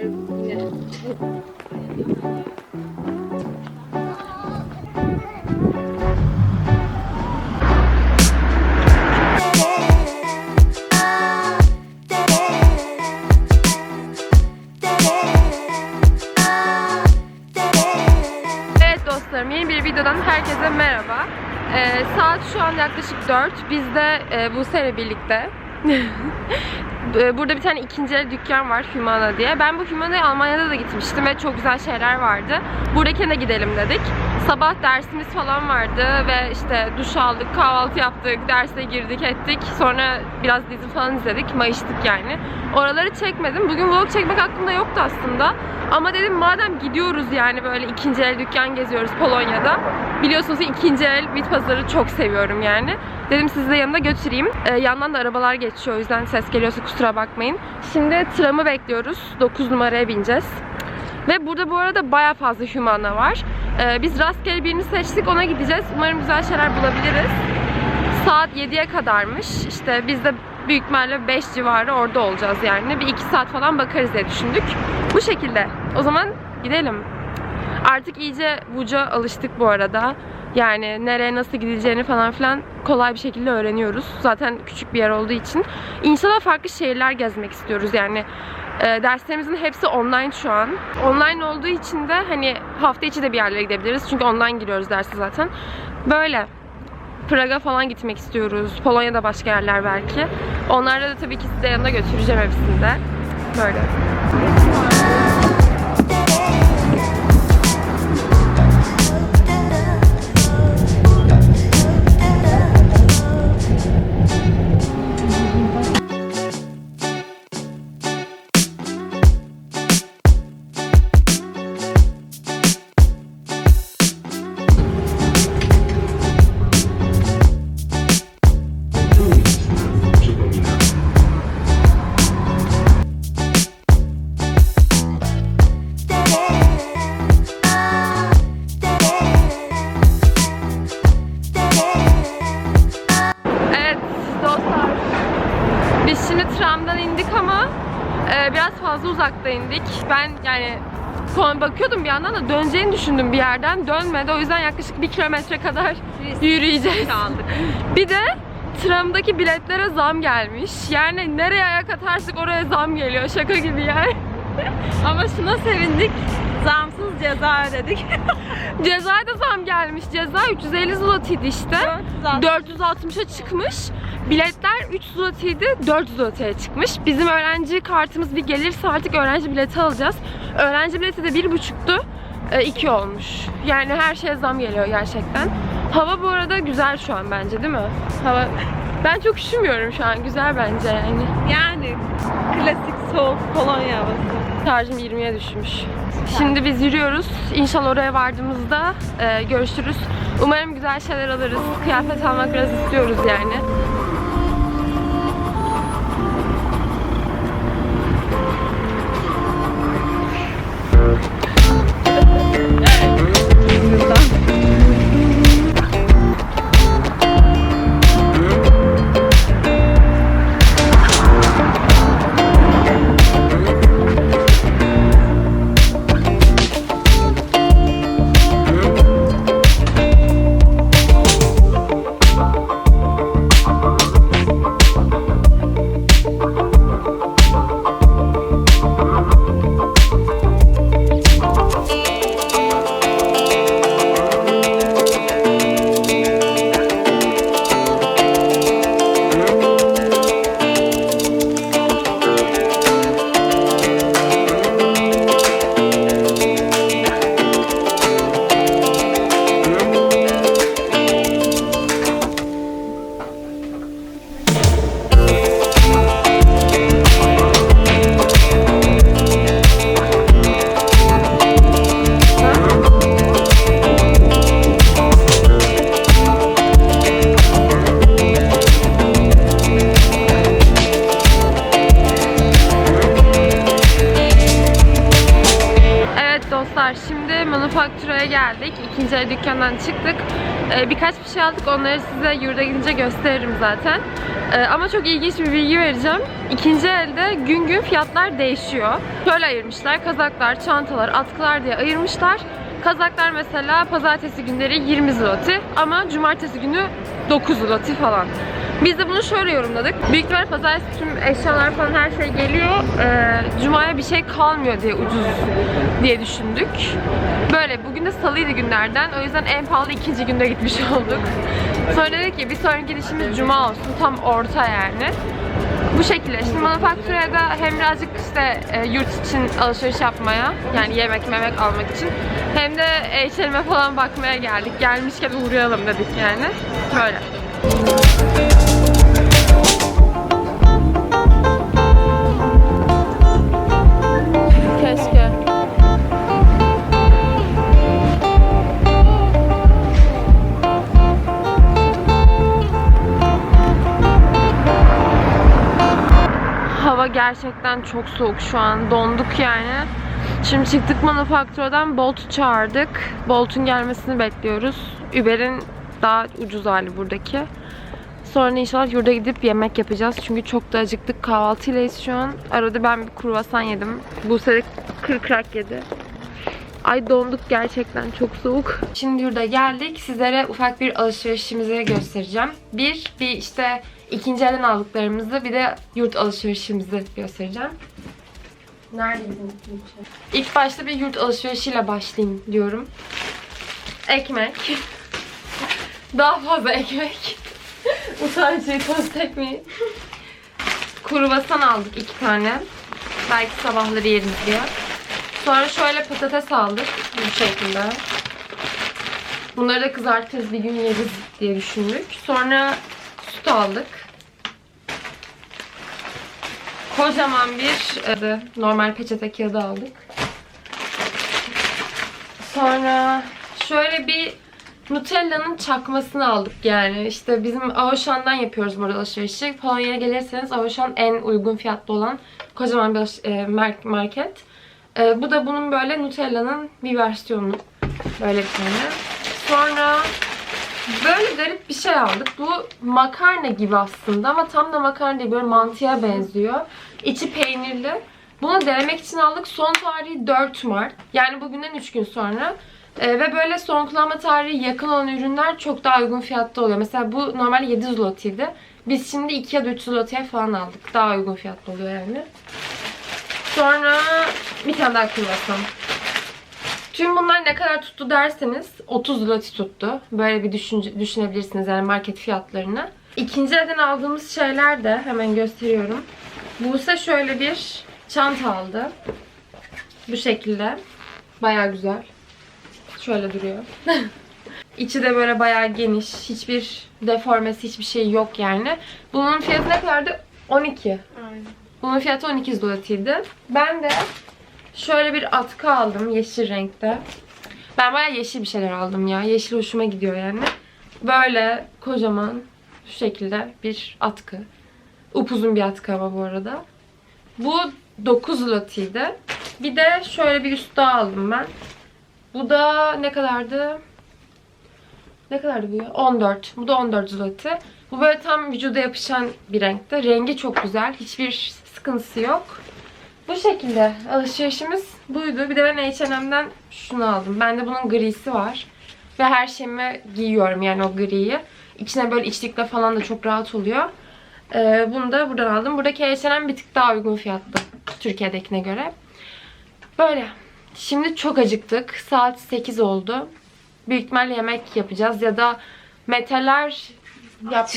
Evet dostlarım yeni bir videodan herkese merhaba. Ee, saat şu an yaklaşık 4. Biz de e, Buse birlikte. E, Burada bir tane ikinci el dükkan var Humana diye. Ben bu Humana'ya Almanya'da da gitmiştim ve çok güzel şeyler vardı. Buradakine gidelim dedik. Sabah dersimiz falan vardı ve işte duş aldık, kahvaltı yaptık, derse girdik ettik. Sonra biraz dizi falan izledik, mayıştık yani. Oraları çekmedim. Bugün vlog çekmek aklımda yoktu aslında. Ama dedim madem gidiyoruz yani böyle ikinci el dükkan geziyoruz Polonya'da. Biliyorsunuz ki ikinci el bit pazarı çok seviyorum yani. Dedim sizi de yanımda götüreyim. Ee, yandan da arabalar geçiyor o yüzden ses geliyorsa kusura bakmayın. Şimdi tramı bekliyoruz. 9 numaraya bineceğiz. Ve burada bu arada baya fazla Humana var. Ee, biz rastgele birini seçtik ona gideceğiz. Umarım güzel şeyler bulabiliriz. Saat 7'ye kadarmış. İşte biz de büyük ihtimalle 5 civarı orada olacağız yani. Bir 2 saat falan bakarız diye düşündük. Bu şekilde. O zaman gidelim. Artık iyice Vuca alıştık bu arada. Yani nereye nasıl gidileceğini falan filan kolay bir şekilde öğreniyoruz. Zaten küçük bir yer olduğu için. İnşallah farklı şehirler gezmek istiyoruz yani. E, derslerimizin hepsi online şu an. Online olduğu için de hani hafta içi de bir yerlere gidebiliriz. Çünkü online giriyoruz dersi zaten. Böyle. Praga falan gitmek istiyoruz. Polonya'da başka yerler belki. Onlarda da tabii ki size yanına götüreceğim hepsini de. Böyle. Şimdi tramdan indik ama e, biraz fazla uzakta indik. Ben yani sonra bakıyordum bir yandan da döneceğini düşündüm bir yerden. Dönmedi. O yüzden yaklaşık bir kilometre kadar yürüyeceğiz. Bir de tramdaki biletlere zam gelmiş. Yani nereye ayak atarsak oraya zam geliyor. Şaka gibi yani. Ama şuna sevindik. Zamsız ceza ödedik. Cezaya da zam gelmiş. Ceza 350 zlotiydi işte. 460'a çıkmış. Biletler 3 zlotiydi, 4 zlotiye çıkmış. Bizim öğrenci kartımız bir gelirse artık öğrenci bileti alacağız. Öğrenci bileti de 1,5'tu. 2 olmuş. Yani her şeye zam geliyor gerçekten. Hava bu arada güzel şu an bence değil mi? Hava ben çok üşümüyorum şu an. Güzel bence yani. Yani klasik soğuk Polonya havası. Şarjım 20'ye düşmüş. Şimdi biz yürüyoruz. İnşallah oraya vardığımızda e, görüşürüz. Umarım güzel şeyler alırız. Kıyafet almak biraz istiyoruz yani. Aldık. Onları size yurda gidince gösteririm zaten. Ee, ama çok ilginç bir bilgi vereceğim. İkinci elde gün gün fiyatlar değişiyor. Şöyle ayırmışlar. Kazaklar, çantalar, atkılar diye ayırmışlar. Kazaklar mesela pazartesi günleri 20 zloty ama cumartesi günü 9 zloty falan. Biz de bunu şöyle yorumladık. Büyük ihtimal pazartesi tüm eşyalar falan her şey geliyor. Ee, Cuma'ya bir şey kalmıyor diye ucuz diye düşündük. Böyle bugün de salıydı günlerden. O yüzden en pahalı ikinci günde gitmiş olduk. Sonra dedik ki bir sonraki gidişimiz Cuma olsun. Tam orta yani. Bu şekilde. Şimdi manufakturaya da hem birazcık işte e, yurt için alışveriş yapmaya yani yemek memek almak için hem de H&M'e falan bakmaya geldik. Gelmişken uğrayalım dedik yani. Böyle. Gerçekten çok soğuk şu an. Donduk yani. Şimdi çıktık manufakturadan Bolt'u çağırdık. Bolt'un gelmesini bekliyoruz. Uber'in daha ucuz hali buradaki. Sonra inşallah yurda gidip yemek yapacağız. Çünkü çok da acıktık. Kahvaltıylayız şu an. Arada ben bir kruvasan yedim. Bu sene kırkrak yedi. Ay donduk gerçekten çok soğuk. Şimdi yurda geldik. Sizlere ufak bir alışverişimizi göstereceğim. Bir, bir işte ikinci elden aldıklarımızı bir de yurt alışverişimizi göstereceğim. Neredeydin? İlk başta bir yurt alışverişiyle başlayayım diyorum. Ekmek. Daha fazla ekmek. Utancı tost ekmeği. Kruvasan aldık iki tane. Belki sabahları yeriz diye. Sonra şöyle patates aldık. Bu şekilde. Bunları da kızartırız bir gün yeriz diye düşündük. Sonra süt aldık. Kocaman bir e, normal peçete kağıdı aldık. Sonra şöyle bir Nutella'nın çakmasını aldık yani. İşte bizim Avşan'dan yapıyoruz burada alışverişi. Polonya'ya gelirseniz Avşan en uygun fiyatlı olan kocaman bir e, mar- market. E, bu da bunun böyle Nutella'nın bir versiyonu. Böyle bir tane. Sonra böyle garip bir şey aldık. Bu makarna gibi aslında ama tam da makarna değil. Böyle mantıya benziyor. İçi peynirli. Bunu denemek için aldık. Son tarihi 4 Mart. Yani bugünden 3 gün sonra. Ee, ve böyle son kullanma tarihi yakın olan ürünler çok daha uygun fiyatta oluyor. Mesela bu normal 7 zlotiydi. Biz şimdi 2 ya da 3 zlotiye falan aldık. Daha uygun fiyatlı oluyor yani. Sonra bir tane daha kruvasan. Tüm bunlar ne kadar tuttu derseniz 30 zloty tuttu. Böyle bir düşünce, düşünebilirsiniz yani market fiyatlarını. İkinci elden aldığımız şeyler de hemen gösteriyorum. Buse şöyle bir çanta aldı. Bu şekilde. Baya güzel. Şöyle duruyor. İçi de böyle bayağı geniş. Hiçbir deformesi, hiçbir şey yok yani. Bunun fiyatı ne kadardı? 12. Aynen. Bunun fiyatı 12 zlotiydi. Ben de şöyle bir atkı aldım yeşil renkte. Ben bayağı yeşil bir şeyler aldım ya. Yeşil hoşuma gidiyor yani. Böyle kocaman şu şekilde bir atkı. Upuzun bir atkı ama bu arada. Bu 9 zlotiydi. Bir de şöyle bir üst daha aldım ben. Bu da ne kadardı? Ne kadardı bu ya? 14. Bu da 14 zloty. Bu böyle tam vücuda yapışan bir renkte. Rengi çok güzel. Hiçbir sıkıntısı yok. Bu şekilde alışverişimiz buydu. Bir de ben H&M'den şunu aldım. Bende bunun grisi var. Ve her şeyimi giyiyorum yani o griyi. İçine böyle içlikle falan da çok rahat oluyor. Ee, bunu da buradan aldım. Buradaki H&M bir tık daha uygun fiyatlı. Türkiye'dekine göre. Böyle. Şimdi çok acıktık. Saat 8 oldu. Büyük ihtimalle yemek yapacağız ya da metaller yap.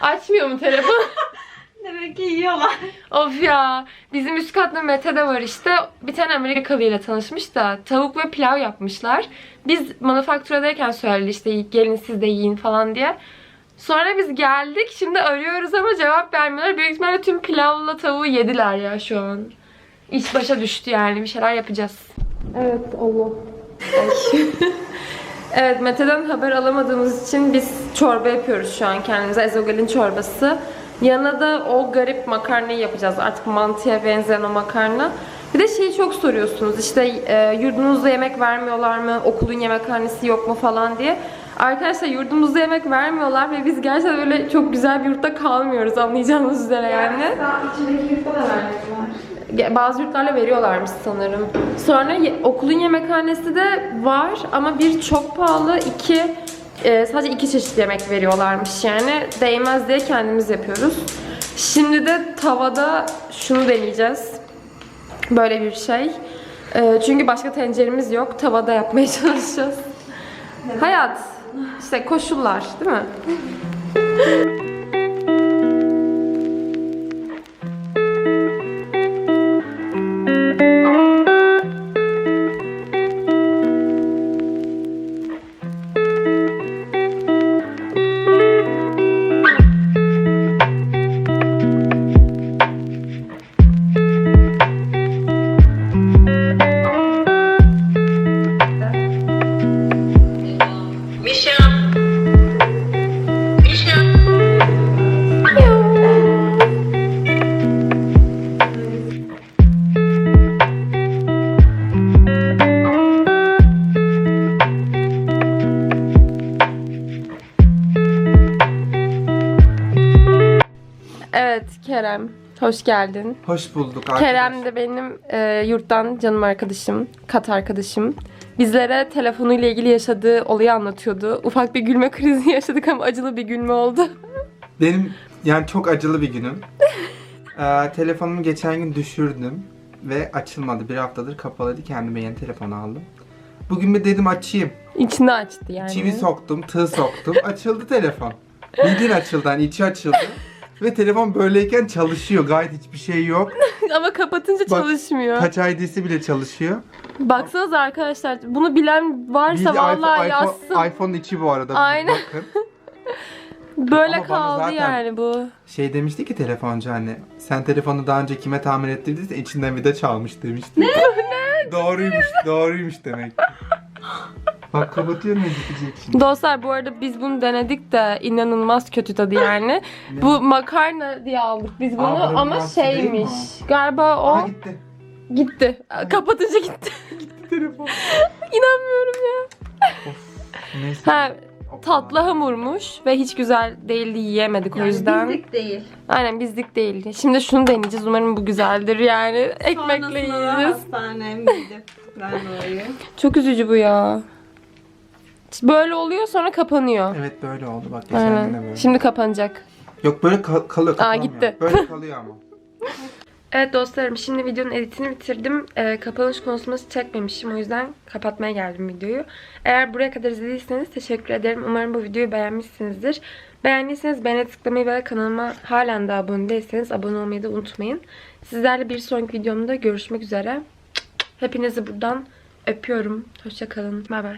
Açmıyor mu telefon? Demek ki yiyorlar. of ya. Bizim üst katta Mete de var işte. Bir tane Amerikalı ile tanışmış da tavuk ve pilav yapmışlar. Biz manufakturadayken söyledi işte gelin siz de yiyin falan diye. Sonra biz geldik. Şimdi arıyoruz ama cevap vermiyorlar. Büyük ihtimalle tüm pilavla tavuğu yediler ya şu an. İş başa düştü yani. Bir şeyler yapacağız. Evet Allah. evet Mete'den haber alamadığımız için biz çorba yapıyoruz şu an kendimize. Ezogelin çorbası. Yanına da o garip makarnayı yapacağız. Artık mantıya benzeyen o makarna. Bir de şeyi çok soruyorsunuz. İşte e, yurdunuzda yemek vermiyorlar mı? Okulun yemekhanesi yok mu falan diye. Arkadaşlar yurdumuzda yemek vermiyorlar ve biz gerçekten böyle çok güzel bir yurtta kalmıyoruz anlayacağınız üzere yani. içindeki yurtta da vermiyorlar. Bazı yurtlarla veriyorlarmış sanırım. Sonra okulun yemekhanesi de var ama bir çok pahalı, iki e, sadece iki çeşit yemek veriyorlarmış yani. Değmez diye kendimiz yapıyoruz. Şimdi de tavada şunu deneyeceğiz. Böyle bir şey. E, çünkü başka tenceremiz yok. Tavada yapmaya çalışacağız. Hayat. işte koşullar değil mi? Hoş geldin. Hoş bulduk arkadaşlar. Kerem de benim e, yurttan canım arkadaşım, kat arkadaşım. Bizlere telefonuyla ilgili yaşadığı olayı anlatıyordu. Ufak bir gülme krizi yaşadık ama acılı bir gülme oldu. Benim yani çok acılı bir günüm. ee, telefonumu geçen gün düşürdüm ve açılmadı. Bir haftadır kapalıydı. Kendime yeni telefon aldım. Bugün bir dedim açayım. İçini açtı yani. Çivi soktum, tığ soktum. Açıldı telefon. Bildiğin açıldı. Hani içi açıldı. Ve telefon böyleyken çalışıyor. Gayet hiçbir şey yok. ama kapatınca Bak, çalışmıyor. Touch ID'si bile çalışıyor. Baksanıza arkadaşlar bunu bilen varsa Bildiğin vallahi iPhone, yazsın. iPhone, iPhone'un içi bu arada. Aynen. Bakın. Böyle Ama kaldı zaten- yani bu. Şey demişti ki telefoncu hani sen telefonu daha önce kime tamir ettirdiyse içinden vida çalmış demişti. Ne? Doğruymuş, doğruymuş demek Bak kapatıyorum editecek şimdi. Dostlar bu arada biz bunu denedik de inanılmaz kötü tadı yani. bu makarna diye aldık biz bunu Aa, ama burası değil mi şeymiş. Galiba o Aa gitti. gitti. Kapatınca gitti. Telefon. İnanmıyorum ya. Neyse. Ha tatlı hamurmuş ve hiç güzel değildi yiyemedik o yüzden. Bizlik değil. Aynen bizlik değildi. Şimdi şunu deneyeceğiz. Umarım bu güzeldir yani. Ekmekle Sonrasında da yiyeceğiz. hastaneye gidip randevuyu. Çok üzücü bu ya. Böyle oluyor sonra kapanıyor. Evet böyle oldu bak geçen gün de Aynen. böyle. Şimdi kapanacak. Yok böyle kal- kalıyor kapanmıyor. gitti. Böyle kalıyor ama. Evet dostlarım şimdi videonun editini bitirdim. Ee, kapanış konuşması çekmemişim o yüzden kapatmaya geldim videoyu. Eğer buraya kadar izlediyseniz teşekkür ederim. Umarım bu videoyu beğenmişsinizdir. Beğendiyseniz beğene tıklamayı ve kanalıma halen de abone değilseniz abone olmayı da unutmayın. Sizlerle bir sonraki videomda görüşmek üzere. Hepinizi buradan öpüyorum. Hoşçakalın. Bay bay.